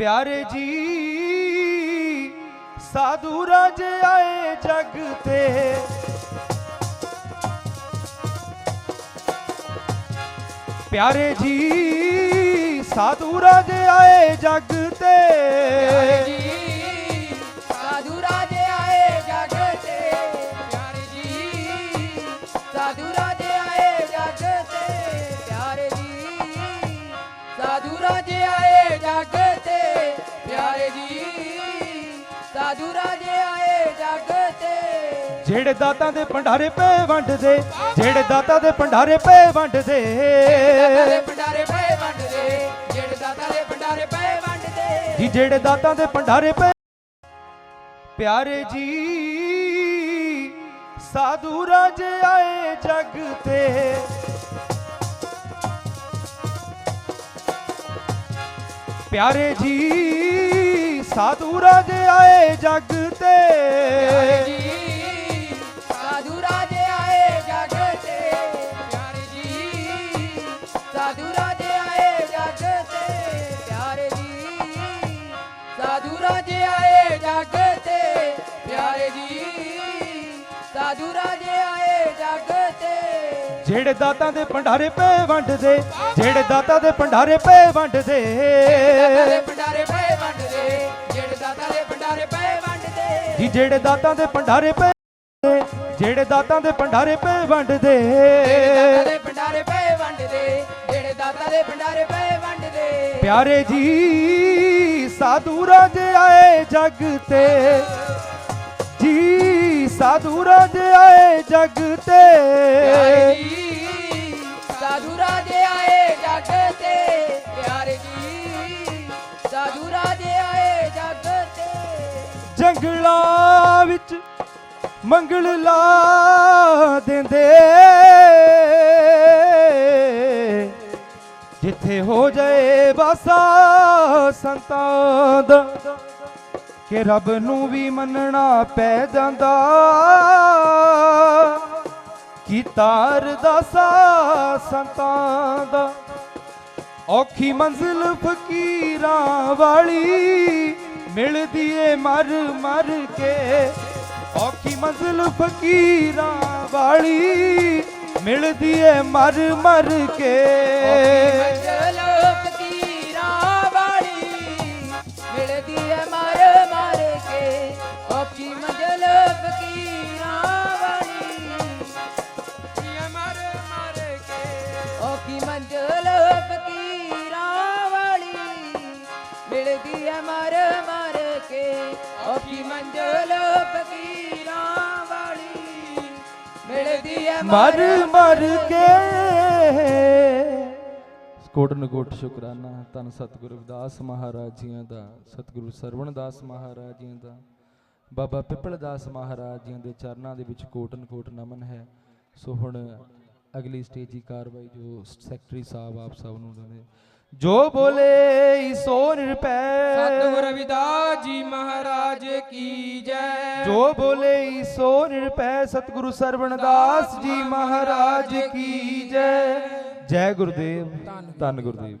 ਪਿਆਰੇ ਜੀ, ਸਾਧੂ ਰਾਜ ਆਏ ਜਗ ਤੇ। ਪਿਆਰੇ ਜੀ, ਸਾਧੂ ਰਾਜ ਆਏ ਜਗ ਤੇ। ਜੀ ਜਿਹੜੇ ਦਾਤਾਂ ਦੇ ਭੰਡਾਰੇ ਪਏ ਵੰਡਦੇ, ਜਿਹੜੇ ਦਾਤਾਂ ਦੇ ਭੰਡਾਰੇ ਪਏ ਵੰਡਦੇ। ਭੰਡਾਰੇ ਪਏ ਵੰਡਦੇ ਜਿਹੜੇ ਦਾਤਾ ਦੇ ਭੰਡਾਰੇ ਪਏ ਵੰਡਦੇ ਜੀ, ਜਿਹੜੇ ਦਾਤਾਂ ਦੇ ਭੰਡਾਰੇ ਪਏ ਪਿਆਰੇ ਜੀ, ਸਾਧੂ ਰਾਜ ਆਏ ਜਗ ਤੇ। ਪਿਆਰੇ ਜੀ, ਸਾਧੂ ਰਾਜ ਆਏ ਜਗ ਤੇ। ਜੀ ਸਾਧੂ ਰਾਜੇ ਆਏ ਜਗ ਤੇ ਪਿਆਰੇ ਜੀ ਸਾਧੂ ਰਾਜੇ ਆਏ ਜਗ ਤੇ। ਜਿਹੜੇ ਦਾਤਾਂ ਦੇ ਭੰਡਾਰੇ ਪਏ ਵੰਡਦੇ ਜਿਹੜੇ ਦਾਤਾਂ ਦੇ ਭੰਡਾਰੇ ਪਏ ਵੰਡਦੇ। ਭੰਡਾਰੇ ਪਏ ਵੰਡਦੇ ਜਿਹੜੇ ਦਾਤਾ ਦੇ ਭੰਡਾਰੇ ਪਏ ਵੰਡਦੇ। ਜੀ ਜਿਹੜੇ ਦਾਤਾਂ ਦੇ ਭੰਡਾਰੇ ਪਏ ਜਿਹੜੇ ਦਾਤਾਂ ਦੇ ਭੰਡਾਰੇ ਪਏ ਵੰਡਦੇ। ਦਾਤਾ ਦੇ ਭੰਡਾਰੇ ਪਏ ਵੰਡਦੇ ਜਿਹੜੇ ਦਾਤਾ ਦੇ ਭੰਡਾਰੇ ਪਏ ਵੰਡਦੇ। ਪਿਆਰੇ ਜੀ ਸਾਧੂ ਰਾਜ ਆਏ ਜਗ ਤੇ। ਜੀ ਸਾਧੂ ਰਾਜ ਆਏ ਜਗ ਤੇ। ਪਿਆਰੇ ਜੀ ਸਾਧੂ ਰਾਜੇ ਆਏ ਜਗ ਤੇ। ਪਿਆਰੇ ਜੀ ਸਾਧੂ ਰਾਜੇ ਆਏ ਜਗ ਤੇ। ਜੰਗਲਾਂ ਵਿੱਚ ਮੰਗਲ ਲਾ ਦਿੰਦੇ। ਜਿੱਥੇ ਹੋ ਜਾਏ ਵਾਸਾ ਸੰਤਾਂ ਦਾ, ਕਿ ਰੱਬ ਨੂੰ ਵੀ ਮੰਨਣਾ ਪੈ ਜਾਂਦਾ। ਕੀਤਾ ਅਰਦਾਸਾ ਸੰਤਾਂ ਦਾ, ਔਖੀ ਮੰਜ਼ਿਲ ਫਕੀਰਾਂ ਵਾਲੀ ਮਿਲਦੀ ਏ ਮਰ ਮਰ ਕੇ। ਔਖੀ ਮੰਜ਼ਿਲ ਫਕੀਰਾਂ ਵਾਲੀ ਮਿਲਦੀ ਏ ਮਰ ਮਰ ਕੇ। ਮੰਜ਼ਲ ਫਕੀਰਾਂ ਵਾਲੀ। ਮਿਲਦੀ ਹੈ ਮਰ ਮਰ ਕੇ। ਔਖੀ ਮੰਜ਼ਲ ਫਕੀਰਾਂ ਵਾਲੀ। ਮਰ ਮਰ ਕੇ। ਔਖੀ ਮੰਜ਼ਲ ਫਕੀਰਾਂ ਵਾਲੀ। ਮਿਲਦੀ ਹੈ ਮਰ ਮਰ ਕੇ। ਔਖੀ ਮੰਜ਼ਲ ਮਰ ਮਰ ਕੇ। ਕੋਟ ਨਗੋਟ ਸ਼ੁਕਰਾਨਾ ਧੰਨ ਸਤਿਗੁਰੂ ਰਵਿਦਾਸ ਮਹਾਰਾਜ ਜੀਆਂ ਦਾ ਸਤਿਗੁਰੂ ਸਰਵਣ ਦਾਸ ਮਹਾਰਾਜ ਜੀਆਂ ਦਾ ਬਾਬਾ ਪਿੱਪਲ ਦਾਸ ਮਹਾਰਾਜ ਜੀਆਂ ਦੇ ਚਰਨਾਂ ਦੇ ਵਿੱਚ ਕੋਟਨ ਕੋਟ ਨਮਨ ਹੈ। ਸੋ ਹੁਣ ਅਗਲੀ ਸਟੇਜੀ ਕਾਰਵਾਈ ਜੋ ਸੈਕਟਰੀ ਸਾਹਿਬ ਆਪ ਸਭ ਨੂੰ ਦਿੰਦੇ ਜੋ ਬੋਲੇ ਸੋ ਨਿਰਪੈ ਸਤਿਗੁਰ ਰਵਿਦਾਸ ਜੀ ਮਹਾਰਾਜ ਕੀ ਜੈ। ਜੋ ਬੋਲੇ ਸੋ ਨਿਰਪੈ ਸਤਿਗੁਰੂ ਸਰਵਣਦਾਸ ਜੀ ਮਹਾਰਾਜ ਕੀ ਜੈ। ਜੈ ਗੁਰਦੇਵ ਧੰਨ ਗੁਰਦੇਵ।